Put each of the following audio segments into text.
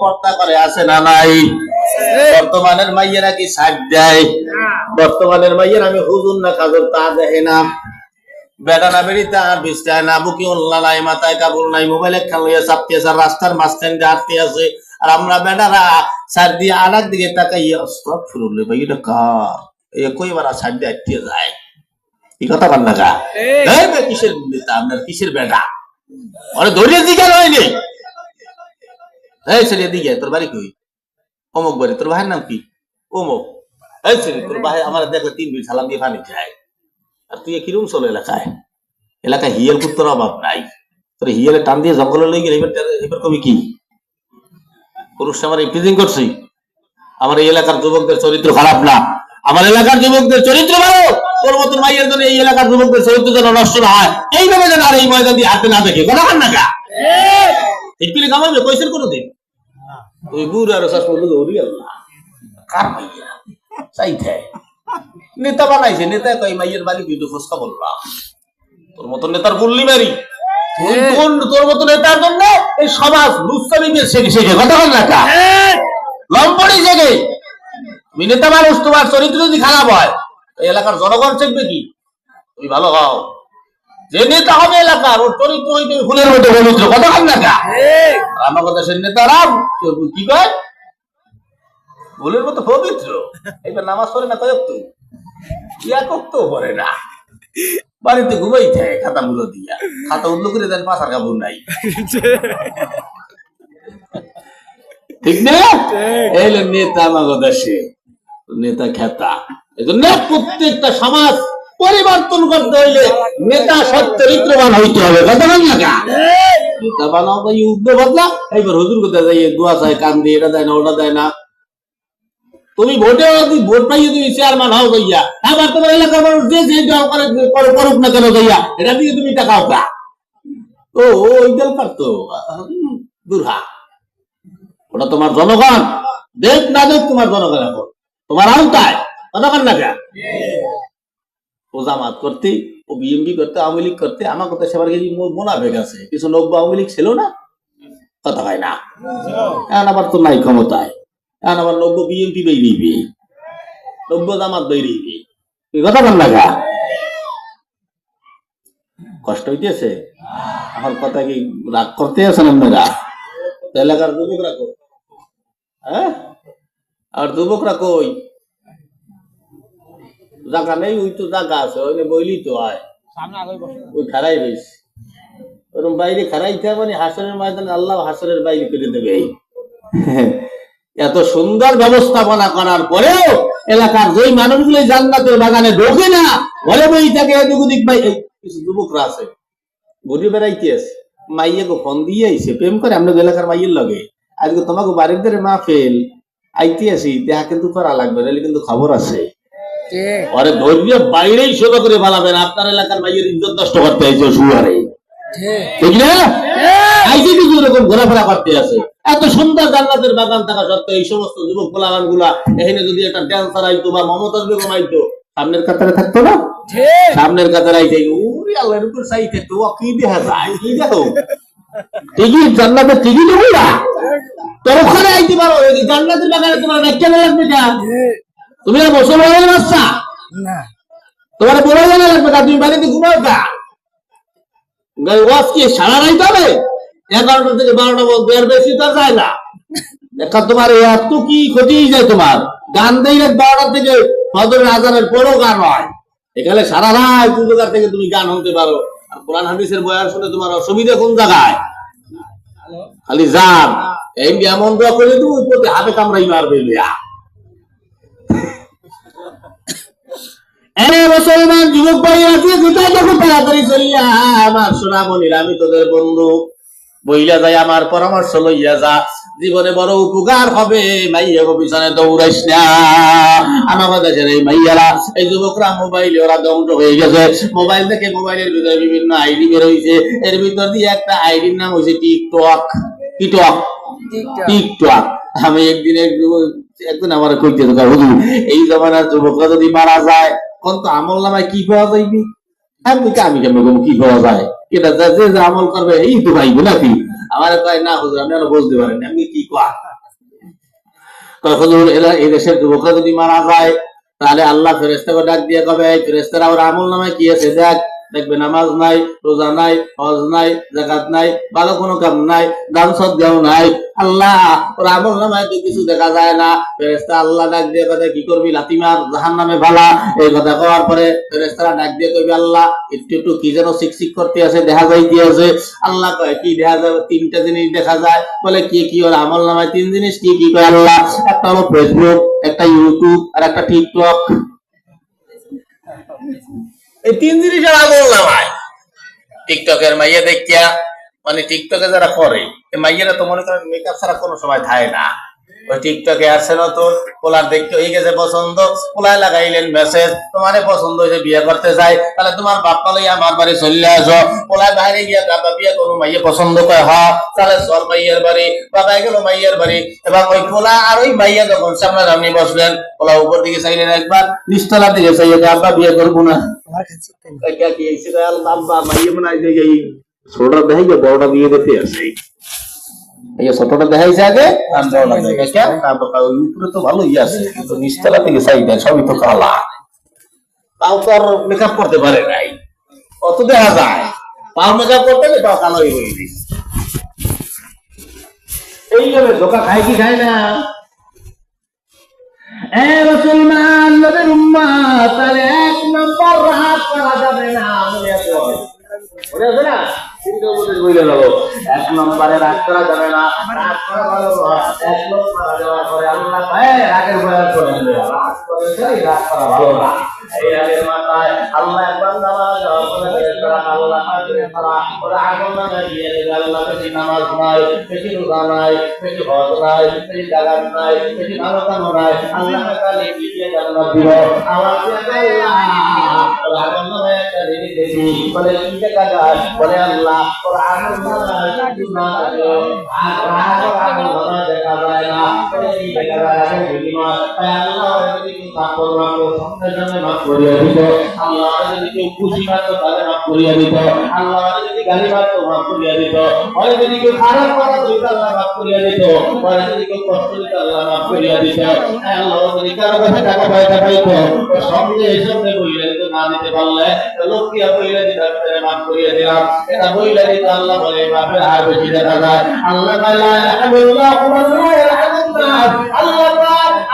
পর্দা করে আছে না নাই? বর্তমানের মাইয়েরা কি সাইড দেয়। বর্তমানের মাইয়ের আমি হুজুর না কাজর তা দেখে না। বেটা না বেরিতে আর বিস্তায় না বুকি উল্লা নাই মাথায় কাপড় নাই মোবাইলে খেলা চাপতে আছে রাস্তার মাঝখানে হাঁটতে আছে। আর আমরা বেটারা সার দিয়ে আনার দিকে তাকাই অস্তক ফুরুলে ভাই এটা কার? এই কইবার সার দিয়ে হাঁটতে যায়। এই কথা বল না কিসের আপনার কিসের বেটা? আরে ধরিয়ে দিকে নয় নেই এই ছেলে দিকে তোর বাড়ি কই? অমুক বাড়ি তোর ভাইয়ের নাম কি? অমুক। এই ছেলে তোর ভাই আমার দেখলে তিন বিল সালাম দিয়ে পানি খায়। আর তুই কিরম চলো এলাকায়? এলাকায় হিয়েল কুত্তর অভাব নাই। তোর হিয়েলে টান দিয়ে জঙ্গলে লই গেলে এবার এবার কবি কি? পুরুষ আমার ইপ্রিজিং করছি। আমার এই এলাকার যুবকদের চরিত্র খারাপ না। আমার এলাকার যুবকদের চরিত্র ভালো। তোর মতন মাইয়ের জন্য এই এলাকার যুবকদের চরিত্র যেন নষ্ট না হয়। এইভাবে যেন আর এই ময়দান দিয়ে হাতে না দেখে। কথা না কা ঠিক। কামাবে কইছেন কোনো বলল কার মাইয়া চাইতে নেতা বানাইছে নেতা মাইয়ের বাড়ি ফসকা বললা তোর মতন নেতার গুল্লি মারি তোর মতন নেতার জন্য এই সমাজ লুচ্চামি শেখে শেখে কথা বল না লম্পড়ি জেগে তুমি নেতা মানুষ তোমার চরিত্র যদি খারাপ হয় এই এলাকার জনগণ শিখবে কি তুমি ভালো হও যে নেতা হবে এলাকার ওর চরিত্র হইতে ফুলের মতো পবিত্র। কথা বল না কা আর আমার নেতারা কি কয়? ফুলের মতো পবিত্র। এবার নামাজ পড়ে না কয়েক তো? একক তো পড়ে না। বাড়িতে ঘুমাই থাকে খাতা মুলো দিয়া। খাতা উল্লো করে দেন পাশার কাপড় নাই। ঠিক না? নেতা আমাকে দেশে নেতা খেতা। এই জন্য প্রত্যেকটা সমাজ পরিবর্তন করতে হইলে নেতা সৎ চরিত্রবান হইতে হবে, কথা বল না? নেতা বানাও বদলা এইবার হুজুর কোথায় যাই দোয়া চাই কান দিয়ে, এটা দেয় না, ওটা দেয় না। তুমি ভোটে ভোট পাইয়ে তুমি চেয়ারম্যান হও, যাইয়া। আবার তোমার এলাকার মানুষ যে যে দল করে করে, করুক না কেন, যাইয়া। এটা দিয়ে তুমি টাকা ওটা ও, ওই দল পারতো দুর্হা ওটা তোমার জনগণ। দেখ না দেখ তোমার জনগণ এখন। তোমার আওতায়। জনগণ না কেন? ও জামাত করতে ও বিএমপি করতে, আওয়ামী লীগ করতে, আমার কথা সেবার মোর মোনাফেক আছে। কিছু নব্য আওয়ামী লীগ ছিল না? কথা হয় না। এখন আবার তো নাই ক্ষমতায়। এখন আবার নব্য বিএমপি বেরিয়েবে নব্য জামাত বেরিয়েবে এই কথা বল লাগা কষ্ট হইতেছে। আমার কথা কি রাগ করতে আছেন আপনারা এলাকার যুবকরা কই? হ্যাঁ? আর যুবকরা কই? জায়গা নেই ওই তো জায়গা আছে ওই বইলি তো আয় ওই খারাই রয়েছে ওরকম বাইরে খারাইতে মানে হাসরের ময়দানে আল্লাহ হাসরের বাইরে করে দেবে। এত সুন্দর ব্যবস্থাপনা করার পরেও এলাকার যেই মানুষগুলো জান্নাতের বাগানে ঢোকে না ঘরে বই থাকে এদিক ভাই কিছু যুবকরা আছে ঘুরে বেড়াইতে আছে। মাইয়ে গো ফোন দিয়ে আইছে প্রেম করে আমরা এলাকার মাইয়ের লগে। আজকে তোমাকে বাড়ির ধরে মা ফেল আইতে আসি দেখা কিন্তু করা লাগবে নাহলে কিন্তু খবর আছে। আরে ধৈর্য বাইরেই সোজা করে বালাবেন আপনার এলাকার মাইয়ের ইজ্জত নষ্ট করতে আইছে শুয়ারে ঠিক না? আইসি কিছু এরকম ঘোরাফেরা করতে আছে? এত সুন্দর জান্নাতের বাগান থাকা সত্ত্বেও এই সমস্ত যুবক পোলাগানগুলা এখানে যদি একটা ড্যান্সার আইতো বা মমতাজ বেগম আইতো সামনের কাতারে থাকতো না? সামনের কাতারে আইতে ওরে আল্লাহর উপর চাইতে তো কি দেখা যায়? কি দেখো? টিকিট জান্নাতের টিকিট না তোর ওখানে আইতে পারো। জান্নাতের বাগানে তোমার ব্যাখ্যা লাগবে না তুমি আর মুসলমানের বাচ্চা তোমার বড় জানা লাগবে না তুমি বাড়িতে ঘুমাও কা ওয়াজ কি সারা রাইতে হবে? এগারোটা থেকে বারোটা বলতে বেশি তো যায় না। দেখা তোমার এত কি ক্ষতি যায় তোমার? গান দেই বারোটা থেকে ফজরের আজানের পরও গান হয়। এখানে সারা রাত পুজোকার থেকে তুমি গান হতে পারো। আর কোরআন হাদিসের বয়ান শুনে তোমার অসুবিধা কোন জায়গায়? খালি যান। এই এমন দোয়া করে তুমি হাতে কামড়াই মারবে এরে মুসলমান যুবক ভাই আছে কোথায় দেখো তাড়াতাড়ি চলিয়া আমার সোনামণির আমি তোদের বন্ধু। বইলা যাই আমার পরামর্শ লইয়া যা। জীবনে বড় উপকার হবে মাইয়া পিছনে দৌড়াইস না। আমার দেশের এই মাইয়ারা এই যুবকরা মোবাইলে ওরা ধ্বংস হয়ে গেছে। মোবাইল থেকে মোবাইলের ভিতরে বিভিন্ন আইডি বের হয়েছে এর ভিতর দিয়ে একটা আইডির নাম হয়েছে টিকটক। টিকটক। টিকটক। আমি একদিন এক যুবক- একদিন আমার কইতে হুজুর এই জমানার যুবকরা যদি মারা যায় কোন তো আমল নামায় কি পাওয়া যাইবি? আমি আমি কেমন করব, কি পাওয়া যায়? এটা যা- যে আমল করবে এই তো ভাইবো নাকি? আমার কয় না হুজুর আমি আর বুঝতে পারেন আমি কি কয়া? হুজুর এরা এই দেশের যুবকরা যদি মারা যায় তাহলে আল্লাহ ফেরেস্তাকে ডাক দিয়ে কবে? ফেরেস্তারা ওর আমল নামায় কি আছে? দেখ দেখবে নামাজ নাই, রোজা নাই, হজ নাই জাকাত নাই ভালো কোনো কাম নাই, দান সদ্গাও নাই। আল্লাহ, ওর আমল নামায় তো কিছু দেখা যায় না। ফেরেস্তা আল্লাহ ডাক দিয়ে কথা কি করবি লাতিমার জাহান নামে ভালা এই কথা কওয়ার পরে ফেরেস্তারা ডাক দিয়ে কইবে, আল্লাহ, একটু একটু কি যেন শিকশিক করতে আছে, দেখা যাইতে আছে। আল্লাহ কয়, কি দেখা যাবে? তিনটা জিনিস দেখা যায়। বলে, কি কি ওর আমল নামায়? তিন জিনিস কি কি কয় আল্লাহ? একটা হলো ফেসবুক একটা ইউটিউব আর একটা টিকটক এই তিন জিনিসের আগুন নামায় টিকটকের মাইয়া দেখিয়া মানে টিকটকে যারা করে মাইয়েরা তো মনে করেন মেকআপ ছাড়া কোনো সময় থাকে না। ওই টিকটকে আসছে নতুন পোলার দেখতে হয়ে গেছে পছন্দ পোলায় লাগাইলেন মেসেজ তোমারে পছন্দ হয়েছে বিয়ে করতে চাই তাহলে তোমার বাপ্পা লই আমার বাড়ি চলে আসো। পোলায় বাইরে গিয়া বাবা বিয়ে করো মাইয়ে পছন্দ করে হা তাহলে চল মাইয়ের বাড়ি। বাবাই গেল মাইয়ের বাড়ি। এবং ওই পোলা আর ওই মাইয়া যখন সামনে সামনে বসলেন পোলা উপর দিকে চাইলেন একবার নিচতলার দিকে চাইলেন আব্বা বিয়ে করব না। আব্বা মাইয়ে মনে হয় ছোটটা দেখে বড়টা বিয়ে দিতে আসে। এই ছোটটা দেখাইছে আগে দেখে কে তারপর ওই উপরে তো ভালোই আছে কিন্তু নিচতলা থেকে চাই সবই তো কালা। তাও তো আর মেকআপ করতে পারে নাই। কত দেখা যায়। পাও মেকআপ করতে গেলে তাও কালোই হয়ে গেছে এইভাবে ধোকা খায় কি খায় না? এ মুসলমান নবীর তাহলে এক নম্বর রাহাত করা যাবে না মনে আছে না? এক যাবে না রাগ ভালো। এক করে নামাজ নাই বেশি নাই বেশি হজ নাই বেশি জাগাত নাই আমার একটা দেখি বলে কি যায় বলে আল্লাহ আগুন নামে কিছু না আর আগুন নামে দেখা যায় না কি দেখা যায় বিনিময় তাই আল্লাহ যদি কেউ কাপড় রাখো সঙ্গে সঙ্গে মাফ করিয়া দিত না দিতে পারলে লোকিয়া বইলে দিতাম তাহলে মাফ করিয়া দিলাম। এটা বইলে দিত আল্লাহ বলে, মাফের আর বেশি দেখা যায়। আল্লাহ তাআলা আলহামদুলিল্লাহ আল্লাহ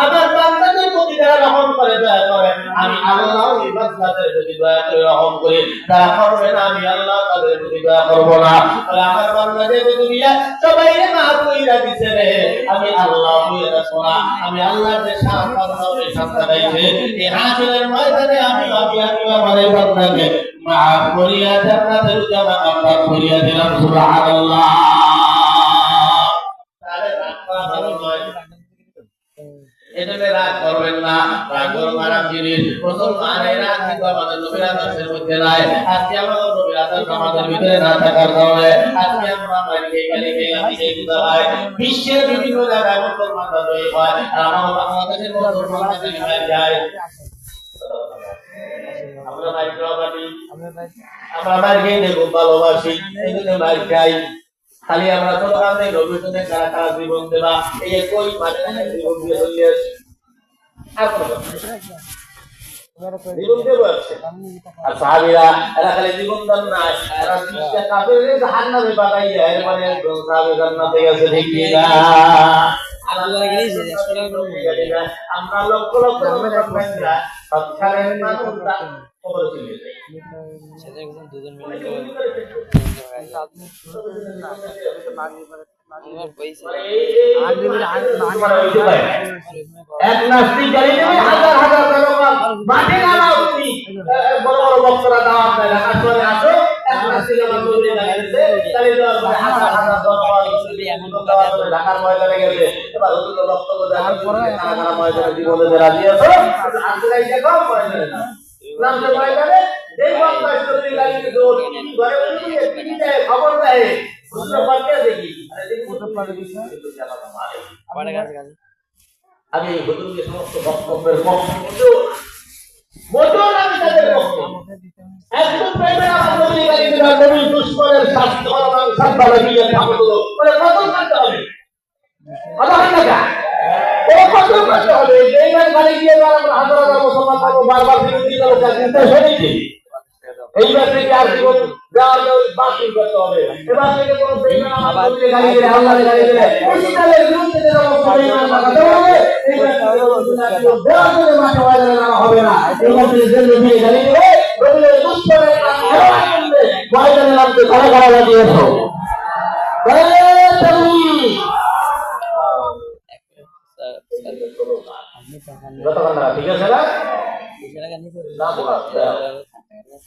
আমার বান্দাদের প্রতি যারা রহম করে, দয়া করে। আমি আল্লাহ ওই বান্দাদের প্রতি দয়া করে রহম করি। যারা করবে না, আমি আল্লাহ তাদের প্রতি দয়া করব না। তাহলে আমার বান্দাদের দিয়া সবাই মাফ কইরা দিছে রে। আমি আল্লাহ হয়ে রাখব না। আমি আল্লাহর যে শান্তা হবে পাইছে। এই হাসিলের ময়দানে আমি আমি আমার এই বান্দাকে মাফ করিয়া জান্নাতের জামা আমরা করিয়া দিলাম, সুবহানাল্লাহ। তাহলে করা ভালো নয়। এজন্য রাগ করবেন না। রাগ করো বিশ্বের বিভিন্ন জায়গায় যায়। আমরা মাইক পার্টি আমরা মাইকে দেখো ভালোবাসি। এই জন্য মাইক খাই। খালি আমরা তো আমাদের রবিশনে কারা কারা জীবন দেবা এই যে মানে জীবন দিয়ে চলে আসে। আর কোনো জীবন দেবো আছে আর সাহাবিরা এরা খালি জীবন দান না এরা বিশটা কাফের জাহান নামে বাগাইয়া এর মানে একজন জান্নাতে গেছে ঠিক না? আমরা লক্ষ লক্ষ দুজন মিলে এক নাস্তিক হাজার হাজার মাঠে নামাও তুমি। বড় বড় বক্তরা দাওয়াত দেয় আসো এক নাস্তিক আমার হাজার হাজার আমি হুজুরকে সমস্ত বক্তব্যের পক্ষ মোটেও আমি তাদের পক্ষে একদম প্রেমের আমার নবী গালি দিলাম নবী দুশ্মনের শাস্তি আমার সাতটা লাগিয়ে থাকো তো মানে কত কাটতে হবে? কথা। দিয়ে বারবার চিন্তা শুনেছি এইবার থেকে আর জীবন যাওয়ার জন্য বাতিল করতে হবে। এবার থেকে কোনো বেইমান আমার গালি দিলে আল্লাহকে গালি দিলে মুসলিমদের বিরুদ্ধে যে সমস্ত বেইমান কথা বলবে এইবার দেওয়ার জন্য মাঠে ময়দানে নামা হবে না। এইবার থেকে যে নবীকে গালি দিলে হেওয়া করবে ময়দানে নামতে ঘরে ঘরে লাগিয়েছো। ঠিক আছে না?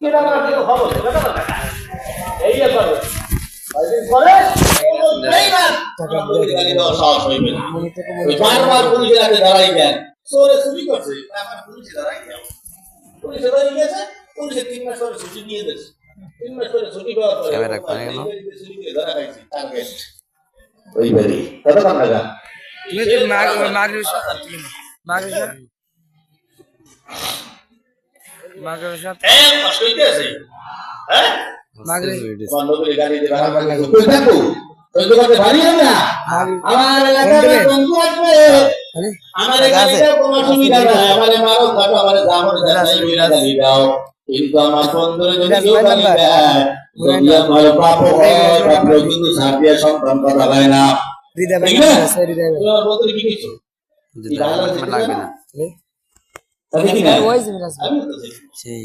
হ্যাঁ। পারবে না। নেই, কথা বলে না। এই যে করবে। গালি বারবার পুলিশের হাতে দাঁড়াইবেন। চোরে চুরি করছে, পুলিশে দাঁড়াই দাও। পুলিশে দাঁড়িয়ে গেছে, পুলিশে তিন মাস পরে ছুটি নিয়ে দিয়েছে। তিন মাস পরে ছুটি পাওয়ার পরে, গেল। ধরা খাইছে, টার্গেট। ওই বাড়ি। কতক্ষণ লাগা? তুমি তো মাগ মাগের মাগের মাগের সাথে হ্যাঁ, কষ্ট হইতেছে। হ্যাঁ? মাগের তোমার নবীর গালি দিয়ে বারবার লাগে। কই থাকো? সহ্য করতে পারি না? আমার এলাকায় বন্ধু আসবে। আমার এখানে কোনো সুবিধা নাই আমার মারো কাটো আমার জামর যাচাই কইরা গালি দাও। কিন্তু আমার বন্ধুরে যদি কেউ গালি দেয় যদি আমার পাপ হয় তাহলে কিন্তু সাথে কথা হয় না। হৃদয় আমার বন্ধুরে কি কিছু? লাগবে না। সেই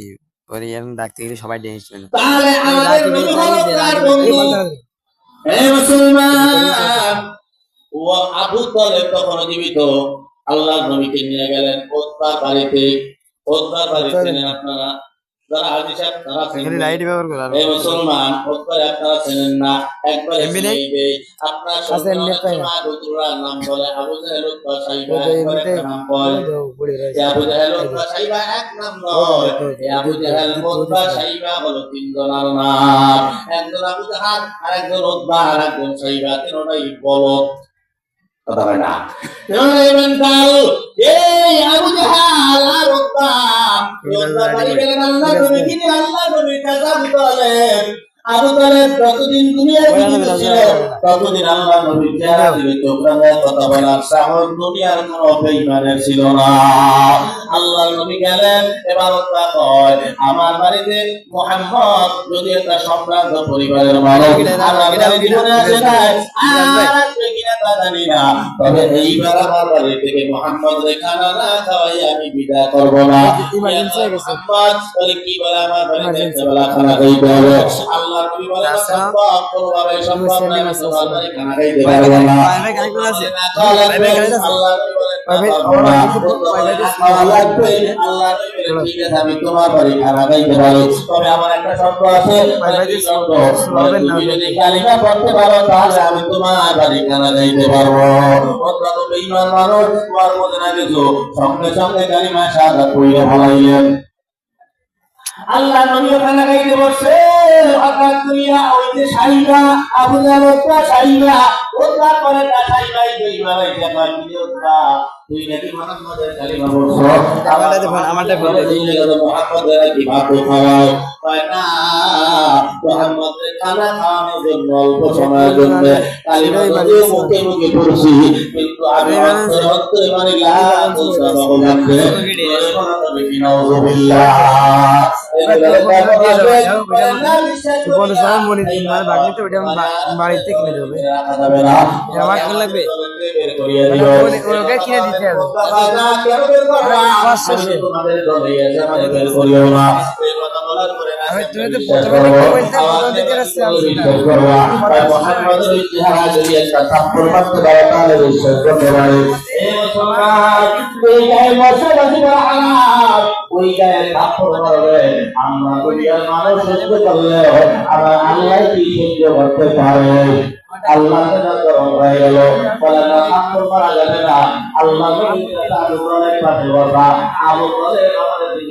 ওর ডাকতে গেলে সবাই ডেন্স তাহলে আমাদের নবী বন্ধু? হে মুসলমান ও আবু তালেব তখন জীবিত। আল্লাহ নবীকে নিয়ে গেলেন বাড়িতে। বাড়িতে আপনারা। লাইট ব্যবহার করা মুসলমান আপনারা চেনেন না। একবার আপনার রুদ্রা নাম বলে আবু নাম বলে। আবু এক নাম নয়। আবু জাহেল হলো নাম একজন আবু জাহাল আর একজন ওতবা আর একজন সাইবা তিনটাই বলদ। কথা হয় না এই আবু জাহাল আর গেলেন আল্লাহ নবী আল্লাহ নবী আবু তালেব আবু তালেব যতদিন দুনিয়ার জীবিত ছিল ততদিন আল্লাহ নবী চেহারা দিবে তোমরা কথা বলার সাহস দুনিয়ার কোন বেঈমানের ছিল না। আল্লাহ নবী গেলেন এবার ওটা কয় আমার বাড়িতে মোহাম্মদ যদি একটা সম্ভ্রান্ত পরিবারের মানুষ আমার জীবনে আসে নাই আর কিনা তা জানি না। তবে এইবার আমার বাড়ি থেকে মোহাম্মদ খানা না খাওয়াই আমি বিদায় করব না। মোহাম্মদ বলে কি বলে আমার বাড়িতে খানা খাইতে হবে? আল্লাহ আমি তোমার বাড়ি খানা খাইতে পারব পারি তবে আমার একটা আছে। তুমি যদি পারো তাহলে আমি তোমার বাড়ি মানুষ তোমার মধ্যে না কিছু সঙ্গে সঙ্গে কালিমা সাদা কইরা ফলাইলেন। আল্লাহ নবী ওখানে গাইতে বসে হঠাৎ দুনিয়া ওই যে সাহিবা আবু জালতা সাইবা ওটা করে তা সাইবাই কইবা ভাই দেখা কি ওটা তুই নাকি মুহাম্মাদের কালিমা বলছো আমারটা দেখুন, আমারটা দেখুন। তুই নাকি মুহাম্মাদের কি ভাত খাওয়াও কয় না মুহাম্মাদের খানা খাওয়ানোর জন্য অল্প সময়ের জন্য কালিমা যদিও মুখে মুখে পড়ছি কিন্তু আমি অন্তরে অন্তরে মানে লাভ বলতে ভগবানকে বলে সবাই দিন বাগনি তো ওটা আমি বা- বাড়িতে কিনে দেবে। আমার লাগবে ওকে কিনে দিতে হবে ওই গায়ে দুনিয়ার মানুষ সহ্য করলে আমার আল্লাহ কি সহ্য করতে পারে? আল্লাহ গরম হয়ে গেল। বলে না। মারা যাবে আমাদের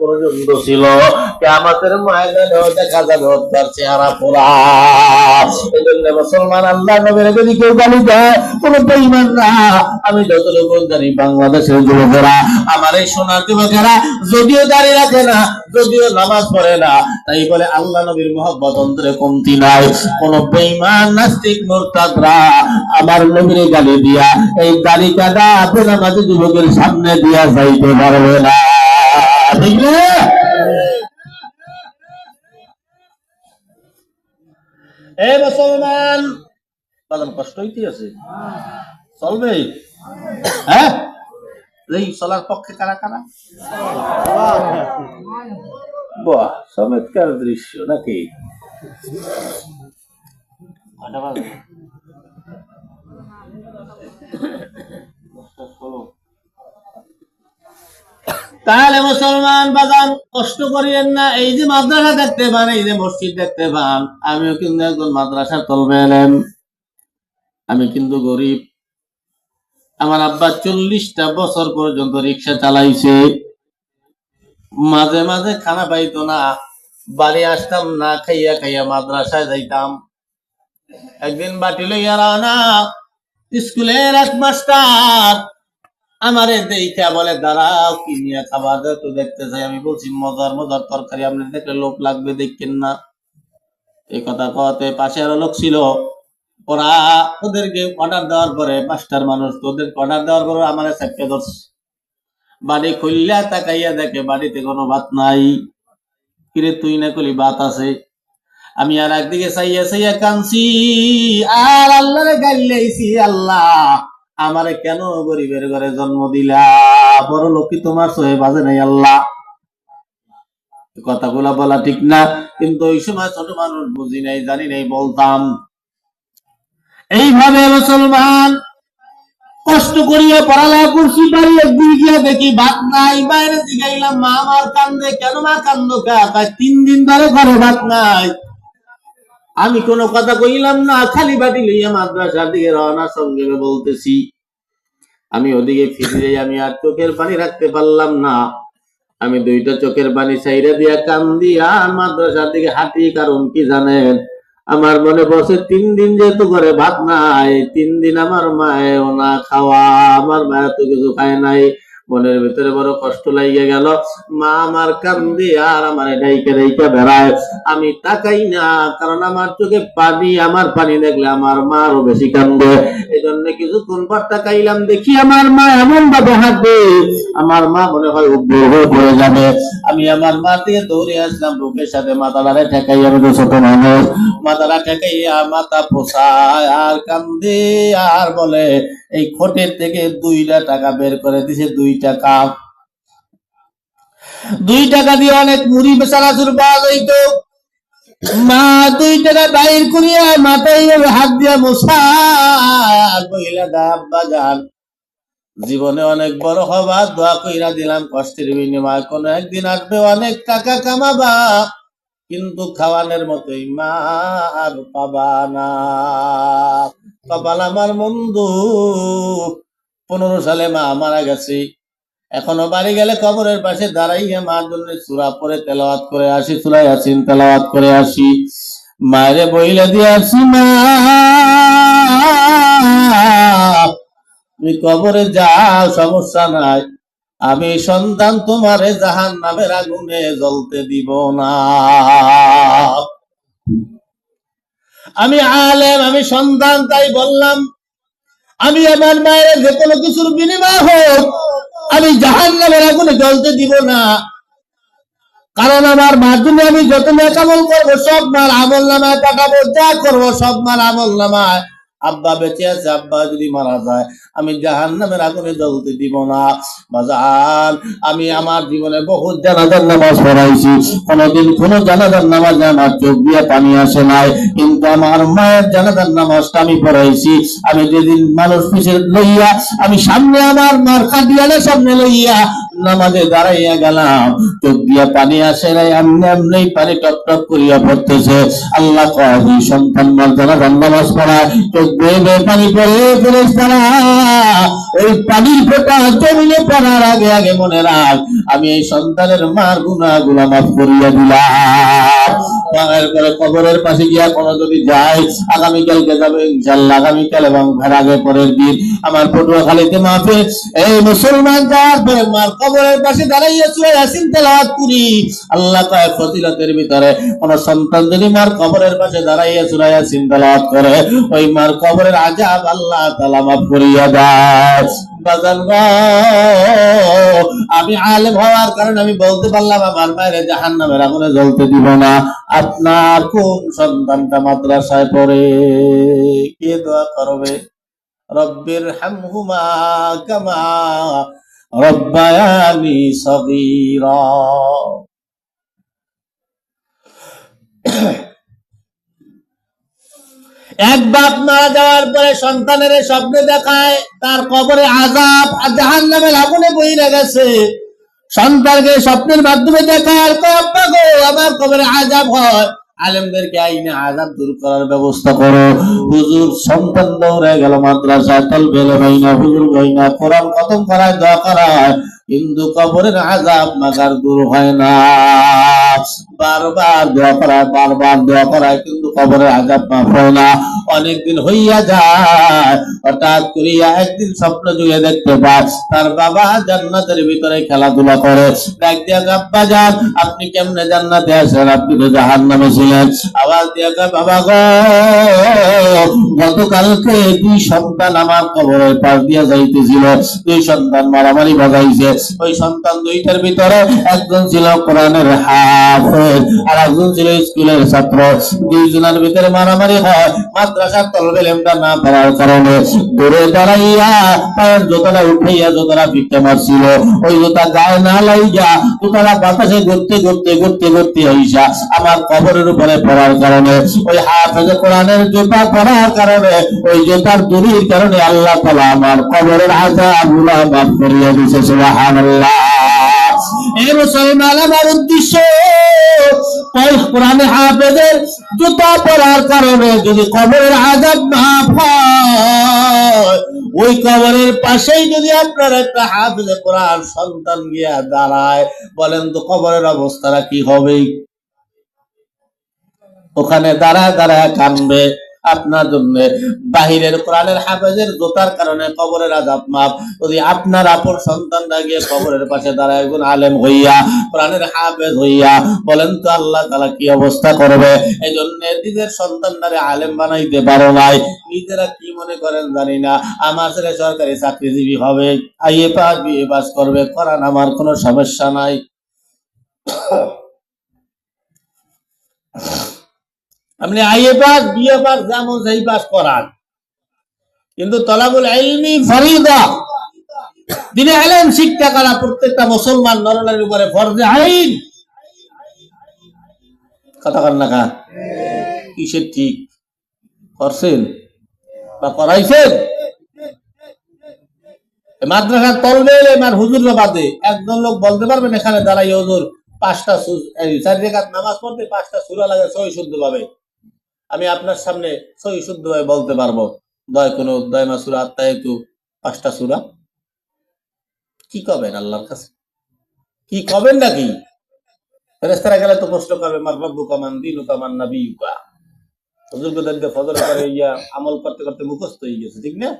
পর্যন্ত ছিল। ময়দানেও দেখা যাবে চেহারা পোড়া। মুসলমান আল্লাহ নবীর যদি কেউ গালি দেয়, কোন না। আমি যতটুকু জানি বাংলাদেশের যুবকেরা, আমার এই সোনার যুবকেরা যদিও দাঁড়িয়ে রাখে না, যদিও নামাজ পড়ে না, তাই বলে আল্লাহ নবীর মহব্বত অন্তরে কমতি নাই। কোন বেঈমান, নাস্তিক, মোরতাদরা আমার নবীর গালি দিয়া এই দাড়ি কাটা আপনি আমাদের যুবকের সামনে দিয়া যাইতে পারবে না। ঠিক না এ মুসলমান বাজান কষ্ট হইতে আছে। চলবে? হ্যাঁ? চলার পক্ষে কারা কারা? বাহ, চমৎকার দৃশ্য নাকি? তাহলে মুসলমান বাজান, কষ্ট করিয়েন না। এই যে মাদ্রাসা দেখতে পান, এই যে মসজিদ দেখতে পান, আমিও কিন্তু একজন মাদ্রাসার তলবে এলেন। আমি কিন্তু গরিব। আমার আব্বা চল্লিশটা বছর পর্যন্ত রিক্সা চালাইছে। মাঝে মাঝে খানা পাইতো না। বাড়ি আসতাম, না খাইয়া খাইয়া মাদ্রাসায় যাইতাম। একদিন বাটি লইয়া রানা স্কুলের এক মাস্টার আমারে দেখা বলে, দাঁড়াও, কি নিয়ে খাবার দাও? তো দেখতে চাই আমি বলছি, মজার মজার তরকারি আপনি দেখলে লোক লাগবে, দেখেন না। এই কথা কতে পাশে আরও লোক ছিল। ওরা ওদেরকে অর্ডার দেওয়ার পরে মাস্টার মানুষ, তো ওদেরকে অর্ডার দেওয়ার পরে আমার চাপকে ধরছে। বাড়ি খুললে তাকাইয়া দেখে বাড়িতে কোনো ভাত নাই। কিরে তুই না কলি ভাত আছে? আমি আর একদিকে চাইয়া চাইয়া কানছি আর আল্লাহরে গাইলাইছি আল্লাহ। আমারে কেন গরিবের ঘরে জন্ম দিলা? বড় লোকই তোমার সহে বাজে নাই আল্লাহ? কথাগুলা বলা ঠিক না, কিন্তু ওই সময় ছোট মানুষ বুঝি নাই, জানি নাই, বলতাম। এইভাবে মুসলমান কষ্ট করিয়া পড়ালেখা করছি, বাড়ি একদিন গিয়া দেখি ভাত নাই, বাইরে জিগাইলাম, মা আমার কান্দে, কেন মা কান্দ তিন দিন ধরে ঘরে ভাত নাই। আমি কোনো কথা কইলাম না, খালি বাটি লইয়া মাদ্রাসার দিকে রওনা সঙ্গে বলতেছি। আমি ওদিকে ফিরে আমি আর চোখের পানি রাখতে পারলাম না। আমি দুইটা চোখের পানি সাইরা দিয়া কান্দি, আর মাদ্রাসার দিকে হাঁটি, কারণ কি জানেন? আমার মনে বসে তিন দিন যেহেতু ঘরে ভাত নাই, তিন দিন আমার মায়েও না খাওয়া, আমার মায়ের তো কিছু খায় নাই। মনের ভিতরে বড় কষ্ট লাগিয়ে গেল। মা আমার কান্দি আর আমার ডাইকে ডাইকে বেড়ায়। আমি তাকাই না, কারণ আমার চোখে পানি, আমার পানি দেখলে আমার মা আরও বেশি কান্দে। এই জন্য কিছুক্ষণ পর তাকাইলাম দেখি আমার মা এমন ভাবে হাঁটবে। আমার মা মনে হয় উগ্র যাবে। আমি আমার মা দিয়ে দৌড়ে আসলাম সাথে মাথাটারে ঠেকাই আমি তো ছোট মানুষ। মাথাটা ঠেকাইয়া পোষায়, আর কান্দে, আর বলে, এই খোটের থেকে দুইটা টাকা বের করে দিছে দুই টাকা দুই টাকা দিয়ে অনেক মুড়ি চানাচুর পাওয়া যাইত মা দুই টাকা বাইর করিয়া মাথায় হাত দিয়া মশা কইলা জীবনে অনেক বড় হবা দোয়া কইরা দিলাম, কষ্টের বিনিময় কোন একদিন আসবে, অনেক টাকা কামাবা, কিন্তু খাওয়ানোর মতোই মা আর পাবা না। কপাল আমার বন্ধু পনেরো সালে মা মারা গেছে। এখনও বাড়ি গেলে কবরের পাশে দাঁড়াইয়া মার জন্য সুরা পরে তেলাওয়াত করে আসি সুরাই আসিন তেলাওয়াত করে আসি। মায়েরে বইলে দিয়ে আসি, মা। তুমি কবরে যাও, সমস্যা নাই। আমি সন্তান তোমারে জাহান নামের আগুনে জ্বলতে দিব না। আমি আলেম, আমি সন্তান, তাই বললাম। আমি আমার মায়ের যে কোনো কিছুর বিনিময় হোক আমি জাহান নামের আগুনে জ্বলতে দিব না। কারণ আমার মাধ্যমে আমি যত নেকামল করব, সব মাল আমল নামায় টাকা যা করব সব মাল আমল নামায়। আব্বা বেঁচে আছে, আব্বা যদি মারা যায়, আমি জাহান নামের আগুনে জ্বলতে দিব না। বাজার আমি আমার জীবনে বহুত জানাজার নামাজ পড়াইছি। কোনোদিন কোন জানাজার নামাজে আমার চোখ দিয়ে পানি আসে নাই। কিন্তু আমার মায়ের জানাজার নামাজটা আমি পড়াইছি। আমি যেদিন মানুষ পিছিয়ে লইয়া, আমি সামনে আমার মার খাটিয়ালে সামনে লইয়া নামাজে দাঁড়াইয়া গেলাম। চোখ দিয়া পানি আসে নাই, এমনি এমনি পানি টপ টপ করিয়া পড়তেছে। আল্লাহ কয় সন্তান মার জানাজার নামাজ পড়ায় চোখ বেয়ে বেয়ে পানি পড়ে ফেরেশতারা ওই পানির ফোঁটা জমিনে পড়ার আগে আগে মনে রাখ, আমি এই সন্তানের মার গুণা গুলা মাফ করিয়া দিলাম। করে কবরের পাশে গিয়া কোনো যদি যায় আগামীকালকে যাবে? ইনশাল্লাহ আগামীকাল এবং ঘর আগে পরের দিন আমার পটুয়াখালীতে মাফে। এই মুসলমান পরে মার কবরের পাশে দাঁড়াইয়া চলে আসিন তেলাওয়াত করি, আল্লাহ কয়, ফজিলতের ভিতরে কোন সন্তান যদি মার কবরের পাশে দাঁড়াইয়া চলে আসিন করে, ওই মার কবরের আজাব আল্লাহ তাআলা মাফ করিয়া দেয়। আমি আলেম হওয়ার কারণে আমি বলতে পারলাম, আমার মায়ের জাহান নামের আগুনে জ্বলতে দিব না। আপনার কোন সন্তানটা মাদ্রাসায় পড়ে? কে দোয়া করবে? রব্বির হামহুমা কামা রব্বায়ানি সগীরা। এক বাপ মারা যাওয়ার পরে সন্তানের স্বপ্নে দেখায়, তার কবরে আজাব আর জাহান নামে আগুনে বইরে গেছে। সন্তানকে স্বপ্নের মাধ্যমে দেখায় আমার কবরে আজাব হয়। আলেমদেরকে আইনে আজাব দূর করার ব্যবস্থা করো। হুজুর, সন্তান দৌড়ে গেল মাদ্রাসায় তল বেলে ভাইনা হুজুর ভাইনা কোরআন খতম করায়, দোয়া করায়। কিন্তু কবরের আজাব মাগার দূর হয় না। বারবার দোয়া করায়, বারবার দোয়া করায়, কিন্তু কবরের আজাব মাফ হয় না। অনেকদিন হইয়া যায়, হঠাৎ করিয়া একদিন স্বপ্ন যুগে দেখতে পায়, তার বাবা জান্নাতের ভিতরে খেলাধুলা করে। ডাক দিয়া গাব্বা যান, আপনি কেমনে জান্নাতে আসেন? আপনি তো জাহান নামে ছিলেন। আওয়াজ দিয়া গা বাবা গো, গতকালকে দুই সন্তান আমার কবরের পাশ দিয়া যাইতেছিল। দুই সন্তান মারামারি বাজাইছে। ওই সন্তান দুইটার ভিতরে একজন ছিল কোরআনের হাফেজ আর একজন ছিল স্কুলের ছাত্র। দুইজনের ভিতরে মারামারি হয়, মাদ্রাসার তলবেলেমটা না পড়ার কারণে। দূরে দাঁড়াইয়া পায়ের জোতাটা উঠাইয়া জোতারা ফিকতে মারছিল। ওই জোতা গায়ে না লাইয়া জোতারা বাতাসে ঘুরতে ঘুরতে ঘুরতে ঘুরতে আইসা আমার কবরের উপরে পড়ার কারণে। ওই হাফেজে কোরআনের জুতা পড়ার কারণে, ওই জুতার দূরির কারণে আল্লাহ তালা আমার কবরের আজাবগুলা মাফ করিয়া দিছে সুবহানাল্লাহ যদি কবরের মাফ হয়, ওই কবরের পাশেই যদি আপনার একটা হাফেজে কোরআন সন্তান গিয়া দাঁড়ায়, বলেন তো কবরের অবস্থাটা কি হবে? ওখানে দাঁড়ায় দাঁড়ায় কানবে। আপনার জন্য। বাহিরের কোরআনের হাফেজের জোতার কারণে কবরের আজাব মাপ যদি আপনার আপন সন্তানরা গিয়ে কবরের পাশে দাঁড়ায়, একজন আলেম হইয়া, কোরআনের হাফেজ হইয়া, বলেন তো আল্লাহ তালা কি অবস্থা করবে? এই জন্য নিজের সন্তানটারে আলেম বানাইতে পারো নাই। নিজেরা কি মনে করেন জানি না। আমার ছেলে সরকারি চাকরিজীবী হবে, আইএ পাস বিএ পাস করবে, করান আমার কোনো সমস্যা নাই। আপনি আইএ পাস বিএ পাস যেমন সেই পাস করান। কিন্তু তলাবুল ইলমি ফরিদা। দিনে এলেন শিক্ষা করা প্রত্যেকটা মুসলমান নরনারীর উপরে ফরজে আইন। কথা কর না কিসের ঠিক? করছেন? বা করাইছেন? মাদ্রাসার তলবে এমার হুজুর বাদে। একজন লোক বলতে পারবেন এখানে দাঁড়াই, হুজুর, পাঁচটা চার রেখাত নামাজ পড়তে পাঁচটা সুরা লাগে সহি শুদ্ধ ভাবে। আমি আপনার সামনে সহি শুদ্ধ ভাবে বলতে পারব। দয় কোনো দয়মা সুরা আত্মায়তু পাঁচটা সুরা। কি কবেন আল্লাহর কাছে? কি কবেন নাকি? ফেরেস্তারা গেলে তো প্রশ্ন করবে, মার রব্বু কামান দিনু কামান নাবি ফজর আমল করতে করতে মুখস্থ হয়ে গেছে, ঠিক না?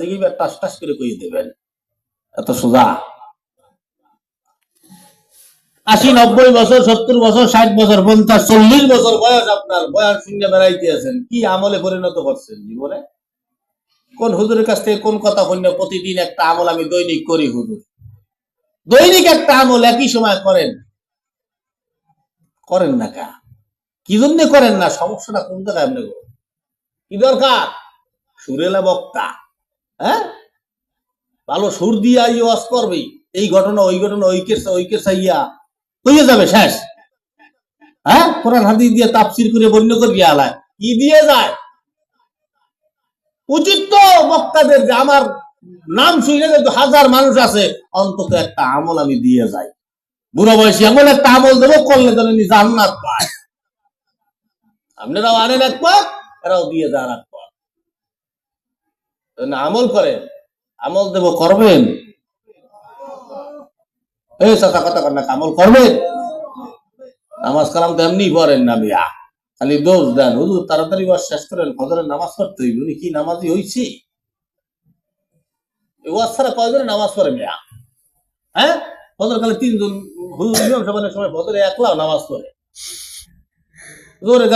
জিগিবার টাস টাস করে কইয়ে দেবেন। এত সোজা। আশি, নব্বই বছর, সত্তর বছর, ষাট বছর, পঞ্চাশ, চল্লিশ বছর বয়স আপনার, বয়স শুনে বেড়াইতে আছেন। কি আমলে পরিণত করছেন জীবনে? কোন হুজুরের কাছ থেকে কোন কথা শুনে প্রতিদিন একটা আমল আমি দৈনিক করি হুজুর। দৈনিক একটা আমল একই সময় করেন। করেন না কা? কি জন্য করেন না? সমস্যাটা কোন জায়গায় আপনি? কি দরকার? সুরেলা বক্তা হ্যাঁ? ভালো সুর দিয়ে ওয়াজ করবি এই ঘটনা, ওই ঘটনা ওই কেসা ওই কেসা ইয়া হয়ে যাবে, শেষ। হ্যাঁ? কোরআন হাদিস দিয়ে তাফসির করে বন্য করবি আলায় কি দিয়ে যায়? উচিত তো বক্তাদের যে আমার নাম শুনে যে হাজার মানুষ আছে, অন্তত একটা আমল আমি দিয়ে যাই। বুড়ো বয়সী এমন একটা আমল দেবো, করলে যেন জান্নাত পায়। আপনারাও আনেন এক পাক এরাও দিয়ে যান এক পাক আমল করেন, আমল দেব, করবেন। এই চাচা কথা কর না আমল করবেন নামাজ কালাম তো এমনি পড়েন না মিয়া। খালি দোষ দেন। হুজুর, তাড়াতাড়ি ওয়াজ শেষ করেন। ফজরের নামাজ পড়তে হইব উনি কি নামাজি হইছি। ওয়াজ ছাড়া কয়জনে নামাজ পড়ে মিয়া? হ্যাঁ? ফজর কালে তিনজন। হুজুর, ইমাম সময় ফজরে একলাও নামাজ পড়ে। জোরে